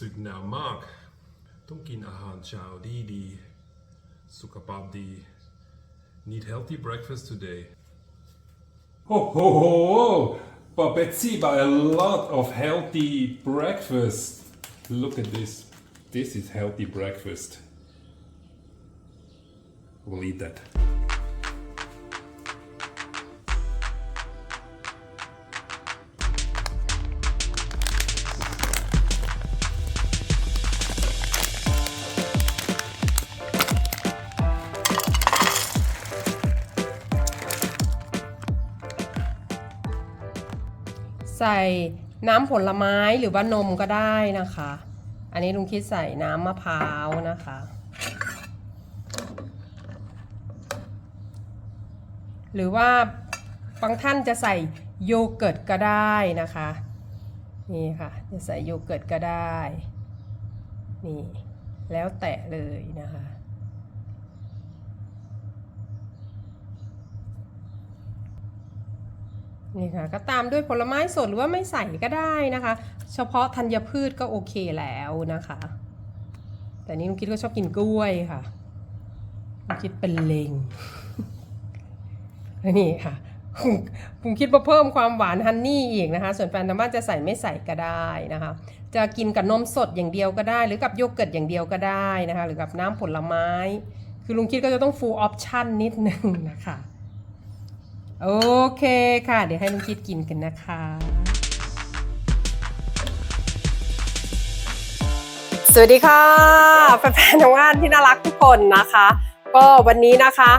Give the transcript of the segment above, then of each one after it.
สึกหนาวมาก ต้องกินอาหารเช้าดีดีสุขภาพดี Need healthy breakfast today Ho ho ho! But Betsy buy a lot of healthy breakfast. Look at this. This is healthy breakfast. We'll eat that. ใส่น้ำผลไม้หรือว่านมก็ได้นะคะ อันนี้ลุงคิดใส่น้ำมะพร้าวนะคะ หรือว่าบางท่านจะใส่โยเกิร์ตก็ได้นะคะ นี่ค่ะ จะใส่โยเกิร์ตก็ได้ นี่ แล้วแต่เลยนะคะ นี่ค่ะก็ตามด้วยผลไม้สดหรือว่าไม่ใส่ก็ได้นะคะ เฉพาะธัญพืชก็โอเคแล้วนะคะ แต่นี่ลุงคิดก็ชอบกินกล้วยค่ะลุงคิดเป็นเลงนี่ค่ะผมคิดว่าเพิ่มความหวานฮันนี่อีกนะคะ ส่วนแฟนทางบ้านจะใส่ไม่ใส่ก็ได้นะคะ จะกินกับนมสดอย่างเดียวก็ได้ หรือกับโยเกิร์ตอย่างเดียวก็ได้นะคะ หรือกับน้ำผลไม้ คือลุงคิดก็จะต้อง full option นิดนึงนะคะ โอเคค่ะ เดี๋ยวให้ลุงคิดกินกันนะคะสวัสดีค่ะแฟนๆทางบ้านที่น่ารักทุกคนนะคะ ก็วันนี้นะคะ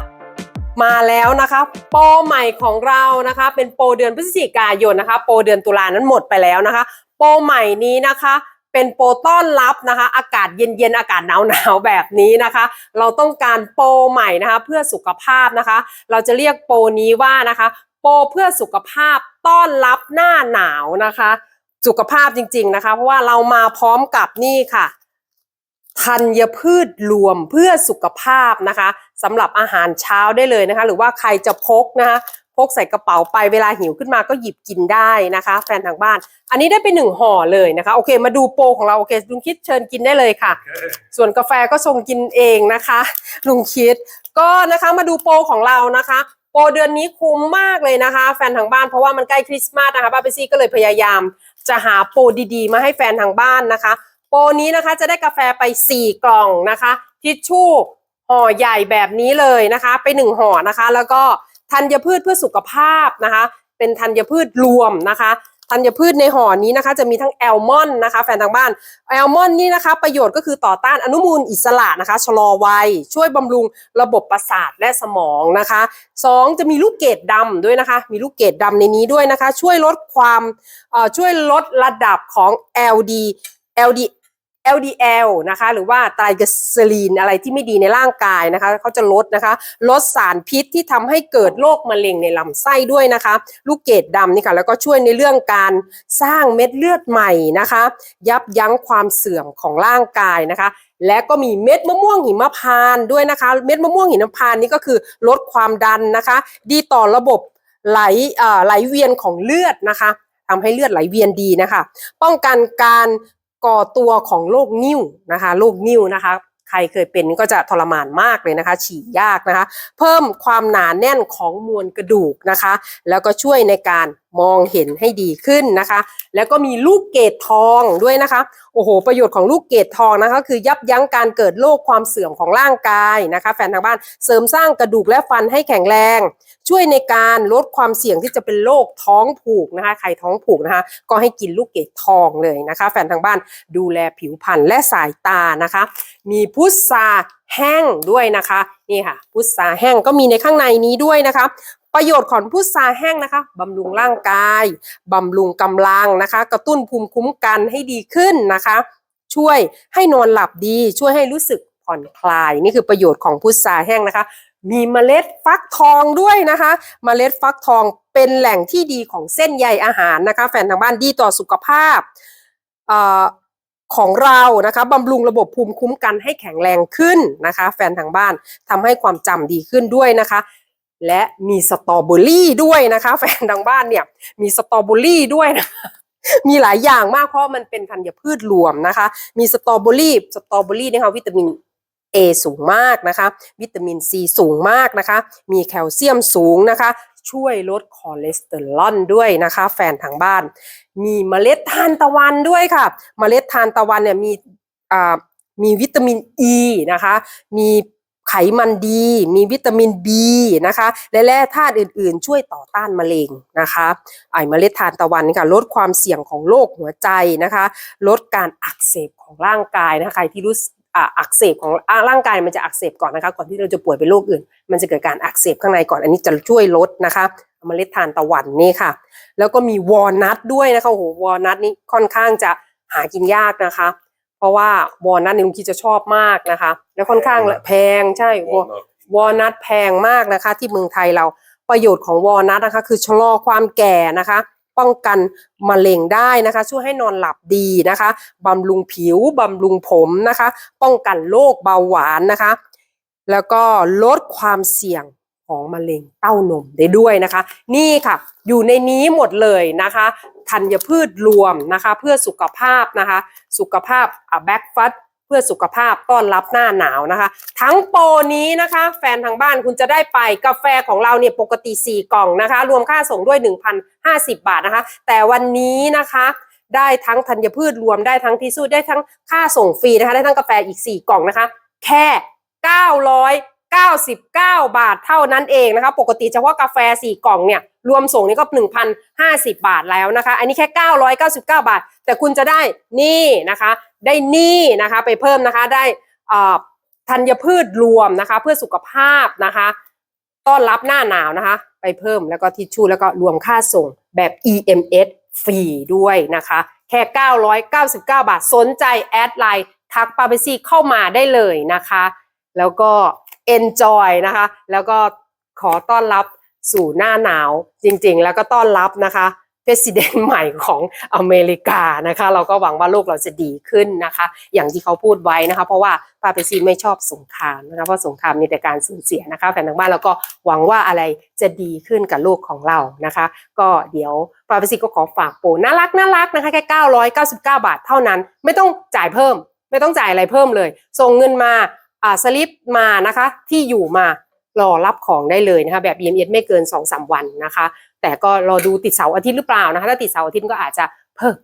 มาแล้วนะคะ โปรใหม่ของเรานะคะ เป็นโปรเดือนพฤศจิกายนนะคะ โปรเดือนตุลานั้นหมดไปแล้วนะคะ โปรใหม่นี้นะคะ เป็นโปรต้อนรับนะคะ อากาศเย็นๆ อากาศหนาวๆ แบบนี้นะคะ เราต้องการโปรใหม่นะคะ เพื่อสุขภาพนะคะ เราจะเรียกโปรนี้ว่านะคะ โปรเพื่อสุขภาพต้อนรับหน้าหนาวนะคะ สุขภาพจริงๆนะคะ เพราะว่าเรามาพร้อมกับนี่ค่ะธัญพืชรวมเพื่อสุขภาพนะคะสำหรับอาหารเช้าได้เลยนะคะ หรือว่าใครจะพกนะคะ พกใส่กระเป๋าไปเวลาหิวขึ้นมาก็หยิบกินได้นะคะ แฟนทางบ้าน อันนี้ได้ไปหนึ่งห่อเลยนะคะ โอเค มาดูโปรของเราโอเคลุงคิดเชิญกินได้เลยค่ะ ส่วนกาแฟก็ชงกินเองนะคะลุงคิดก็นะคะมาดูโปรของเรานะคะโปรเดือนนี้คุ้มมากเลยนะคะ แฟนทางบ้านเพราะว่ามันใกล้คริสต์มาสนะคะป้าเปซี่ก็เลยพยายามจะหาโปรดีๆ มาให้แฟนทางบ้านนะคะ โปรนี้นะคะจะได้กาแฟไป 4 กล่องนะคะทิชชู่ห่อใหญ่แบบนี้เลยนะคะ ไป 1ห่อนะคะ แล้วก็ ธัญพืชเพื่อสุขภาพนะคะ เป็นธัญพืชรวมนะคะธัญพืชในห่อนี้นะคะ จะมีทั้งแอลมอนนะคะ แฟนทางบ้านแอลมอนนี่นะคะ ประโยชน์ก็คือต่อต้านอนุมูลอิสระนะคะ ชะลอวัย ช่วยบำรุงระบบประสาทและสมองนะคะสองจะมีลูกเกดดำด้วยนะคะ มีลูกเกดดำในนี้ด้วยนะคะ ช่วยลดความเอ่อช่วยลดระดับของ LD LD LDL นะคะ หรือว่าไตรกลีเซอรีนอะไรที่ไม่ดีในร่างกายนะคะเขาจะลดนะคะ ลดสารพิษที่ทำให้เกิดโรคมะเร็งในลำไส้ด้วยนะคะ ลูกเกดดำนี่ค่ะ แล้วก็ช่วยในเรื่องการสร้างเม็ดเลือดใหม่นะคะ ยับยั้งความเสื่อมของร่างกายนะคะ และก็มีเม็ดมะม่วงหิมพานด้วยนะคะ เม็ดมะม่วงหิมพานนี่ก็คือลดความดันนะคะ ดีต่อระบบไหลเอ่อไหลเวียนของเลือดนะคะทำให้เลือดไหลเวียนดีนะคะ ป้องกันการ ก่อตัวของโรคนิ่วนะคะโรคนิ่วนะคะใครเคยเป็นก็จะทรมานมากเลยนะคะ ฉี่ยากนะคะ เพิ่มความหนาแน่นของมวลกระดูกนะคะ แล้วก็ช่วยในการ มองเห็นให้ดีขึ้นนะคะ แล้วก็มีลูกเกดทองด้วยนะคะ โอ้โห ประโยชน์ของลูกเกดทองนะคะ คือยับยั้งการเกิดโรคความเสื่อมของร่างกายนะคะ แฟนทางบ้านเสริมสร้างกระดูกและฟันให้แข็งแรง ช่วยในการลดความเสี่ยงที่จะเป็นโรคท้องผูกนะคะใครท้องผูกนะคะ ก็ให้กินลูกเกดทองเลยนะคะ แฟนทางบ้านดูแลผิวพรรณและสายตานะคะ มีพุทรา แห้งด้วยนะคะนี่ค่ะพุทราแห้งก็มีในข้างในนี้ด้วยนะคะ ประโยชน์ของพุทราแห้งนะคะบำรุงร่างกายบำรุงกำลังนะคะ กระตุ้นภูมิคุ้มกันให้ดีขึ้นนะคะ ช่วยให้นอนหลับดีช่วยให้รู้สึกผ่อนคลายนี่คือประโยชน์ของพุทราแห้งนะคะ มีเมล็ดฟักทองด้วยนะคะ เมล็ดฟักทองเป็นแหล่งที่ดีของเส้นใยอาหารนะคะ แฟนทางบ้านดีต่อสุขภาพเอ่อ ของเรานะคะบำรุงระบบภูมิคุ้มกันให้แข็งแรงขึ้นนะคะ แฟนทางบ้านทำให้ความจำดีขึ้นด้วยนะคะ และมีสตรอเบอรี่ด้วยนะคะ แฟนทางบ้านเนี่ยมีสตรอเบอรี่ด้วยนะคะมีหลายอย่างมากเพราะมันเป็นธัญพืชรวมนะคะ มีสตรอเบอรี่สตรอเบอรี่นะคะวิตามิน A สูงมากนะคะ วิตามิน C สูงมากนะคะ มีแคลเซียมสูงนะคะ ช่วยลดคอเลสเตอรอลด้วยนะคะ แฟนทางบ้าน มีเมล็ดทานตะวันด้วยค่ะ เมล็ดทานตะวันเนี่ยมีอ่ามีวิตามิน E นะคะ มีไขมันดี มีวิตามิน B นะคะ และแร่ธาตุอื่นๆ ช่วยต่อต้านมะเร็งนะคะไอเมล็ดทานตะวันนี่ค่ะลดความเสี่ยงของโรคหัวใจนะคะ ลดการอักเสบของร่างกายนะคะใครที่รู้ อ่าอักเสบของอ่าร่างกายมันจะอักเสบก่อนนะคะ ก่อนที่เราจะป่วยเป็นโรคอื่น มันจะเกิดการอักเสบข้างในก่อนอันนี้จะช่วยลดนะคะเมล็ดทานตะวันนี่ค่ะ แล้วก็มีวอลนัทด้วยนะคะโอ้โหวอลนัทนี่ค่อนข้างจะหากินยากนะคะ เพราะว่าวอลนัทเนี่ยลุงคิดจะชอบมากนะคะ แล้วค่อนข้างแพงใช่วอ Walnut. วอลนัทแพงมากนะคะ ที่เมืองไทยเราประโยชน์ของวอลนัทนะคะ คือชะลอความแก่นะคะ ป้องกันมะเร็งได้นะคะ ช่วยให้นอนหลับดีนะคะบำรุงผิวบำรุงผมนะคะ ป้องกันโรคเบาหวานนะคะ แล้วก็ลดความเสี่ยงของมะเร็งเต้านมได้ด้วยนะคะ นี่ค่ะ อยู่ในนี้หมดเลยนะคะธัญพืชรวมนะคะ เพื่อสุขภาพนะคะ สุขภาพอะแบ็กฟัต พื่อสุขภาพต้อนรับหน้าหนาวนะคะ ทั้งโปรนี้นะคะ แฟนทางบ้านคุณจะได้ไปกาแฟของเราเนี่ยปกติ 4 กล่องนะคะ รวมค่าส่งด้วย 1,050 บาทนะคะ แต่วันนี้นะคะได้ทั้งธัญพืชรวมได้ทั้งทิชชู่ได้ทั้งค่าส่งฟรีนะคะ ได้ทั้งกาแฟอีก 4 กล่องนะคะ แค่ 999 บาทเท่านั้นเองนะคะ ปกติเฉพาะกาแฟ 4 กล่องเนี่ย รวมส่งนี่ก็ 1,050 บาทแล้วนะคะ อันนี้แค่ 999 บาท แต่คุณจะได้นี่นะคะ ได้นี่นะคะไปเพิ่มนะคะได้ธัญพืชรวมนะคะ เพื่อสุขภาพนะคะ ต้อนรับหน้าหนาวนะคะ ไปเพิ่มแล้วก็ทิชชู่แล้วก็รวมค่าส่งแบบ EMS ฟรีด้วยนะคะ แค่ 999 บาท สนใจแอดไลน์ทักปาเปซี่เข้ามาได้เลยนะคะ แล้วก็ enjoy นะคะ แล้วก็ขอต้อนรับสู่หน้าหนาวจริงๆ แล้วก็ต้อนรับนะคะเ e ส i เดนใหม่ของอเมริกานะคะ เราก็หวังว่าโลกเราจะดีขึ้นนะคะ อย่างที่เขาพูดไว้นะคะ เพราะว่าปาเปซีไม่ชอบสงครามนะคะเพราะสงครามมีแต่การสูญเสียนะคะแฟนทางบ้านเราก็หวังว่าอะไรจะดีขึ้นกับโลกของเรานะคะ ก็เดี๋ยวปาเปซีก็ขอฝากโปรน่ารักน่ารักนะคะแค่999 บาทเท่านั้น ไม่ต้องจ่ายเพิ่ม ไม่ต้องจ่ายอะไรเพิ่มเลยส่งเงินมา อ่าสลิปมานะคะ ที่อยู่มารอรับของได้เลยนะคะ แบบ EMS ไม่เกิน2-3วันนะคะ แต่ก็รอดูติดเสาร์อาทิตย์หรือเปล่านะคะ ถ้าติดเสาร์อาทิตย์ก็อาจจะเพิ่ม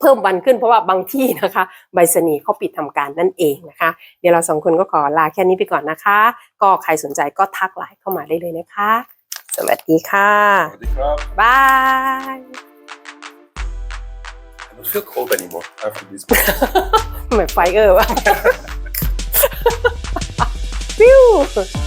เพิ่มวันขึ้นเพราะว่าบางที่นะคะใบสนีย์เขาปิดทำการนั่นเองนะคะ เดี๋ยวเราสองคนก็ขอลาแค่นี้ไปก่อนนะคะ ก็ใครสนใจก็ทักไลน์เข้ามาได้เลยนะคะ สวัสดีค่ะ Sawasdee krab. บาย I don't feel cold anymore after this. เห มื